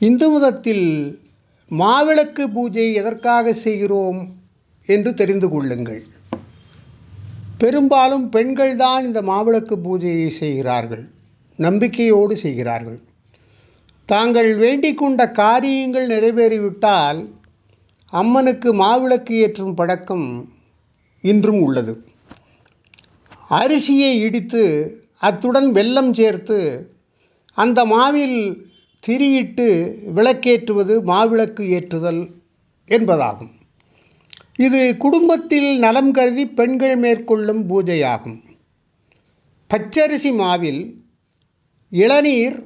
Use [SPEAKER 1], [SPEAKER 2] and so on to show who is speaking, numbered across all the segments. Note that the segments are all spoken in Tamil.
[SPEAKER 1] இந்து மதத்தில் மாவிளக்கு பூஜை எதற்காக செய்கிறோம் என்று தெரிந்து கொள்ளுங்கள். பெரும்பாலும் பெண்கள் தான் இந்த மாவிளக்கு பூஜையை செய்கிறார்கள். நம்பிக்கையோடு செய்கிறார்கள். தாங்கள் வேண்டிக் கொண்ட காரியங்கள் நிறைவேறிவிட்டால் அம்மனுக்கு மாவிளக்கு ஏற்றும் பழக்கம் இன்றும் உள்ளது. அரிசியை இடித்து அத்துடன் வெல்லம் சேர்த்து அந்த மாவில் திரியிட்டு விளக்கேற்றுவது மாவிளக்கு ஏற்றுதல் என்பதாகும். இது குடும்பத்தில் நலம் கருதி பெண்கள் மேற்கொள்ளும் பூஜையாகும். பச்சரிசி மாவில் இளநீர்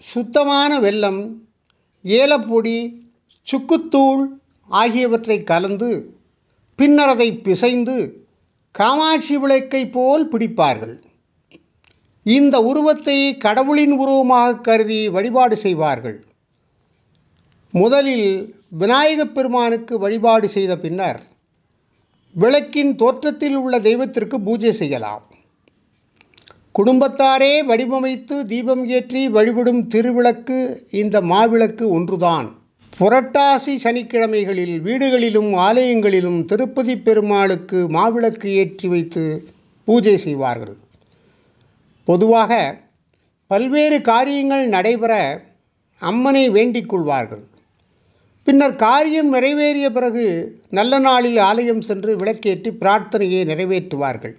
[SPEAKER 1] சுத்தமான வெல்லம் ஏலப்பொடி சுக்குத்தூள் ஆகியவற்றை கலந்து பின்னர் அதை பிசைந்து காமாட்சி விளக்கை போல் பிடிப்பார்கள். இந்த உருவத்தை கடவுளின் உருவமாக கருதி வழிபாடு செய்வார்கள். முதலில் விநாயகப் பெருமானுக்கு வழிபாடு செய்த பின்னர் விளக்கின் தோற்றத்தில் உள்ள தெய்வத்திற்கு பூஜை செய்யலாம். குடும்பத்தாரே வடிவமைத்து தீபம் ஏற்றி வழிபடும் திருவிளக்கு இந்த மாவிளக்கு ஒன்றுதான். புரட்டாசி சனிக்கிழமைகளில் வீடுகளிலும் ஆலயங்களிலும் திருப்பதி பெருமாளுக்கு மாவிளக்கு ஏற்றி வைத்து பூஜை செய்வார்கள். பொதுவாக பல்வேறு காரியங்கள் நடைபெற அம்மனை வேண்டிக் கொள்வார்கள். பின்னர் காரியம் நிறைவேறிய பிறகு நல்ல நாளில் ஆலயம் சென்று விளக்கேற்றி பிரார்த்தனையை நிறைவேற்றுவார்கள்.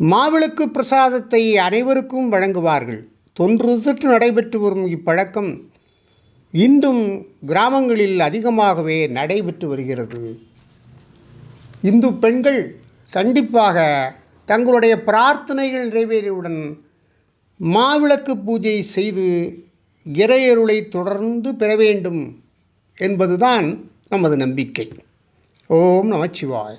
[SPEAKER 1] மாவிளக்கு பிரசாதத்தை அனைவருக்கும் வழங்குவார்கள். தொன்று நடைபெற்று வரும் இப்பழக்கம் இன்றும் கிராமங்களில் அதிகமாகவே நடைபெற்று வருகிறது. இந்து பெண்கள் கண்டிப்பாக தங்களுடைய பிரார்த்தனைகள் நிறைவேறியவுடன் மாவிளக்கு பூஜை செய்து இறையருளை தொடர்ந்து பெற வேண்டும் என்பதுதான் நமது நம்பிக்கை. ஓம் நமச்சிவாய்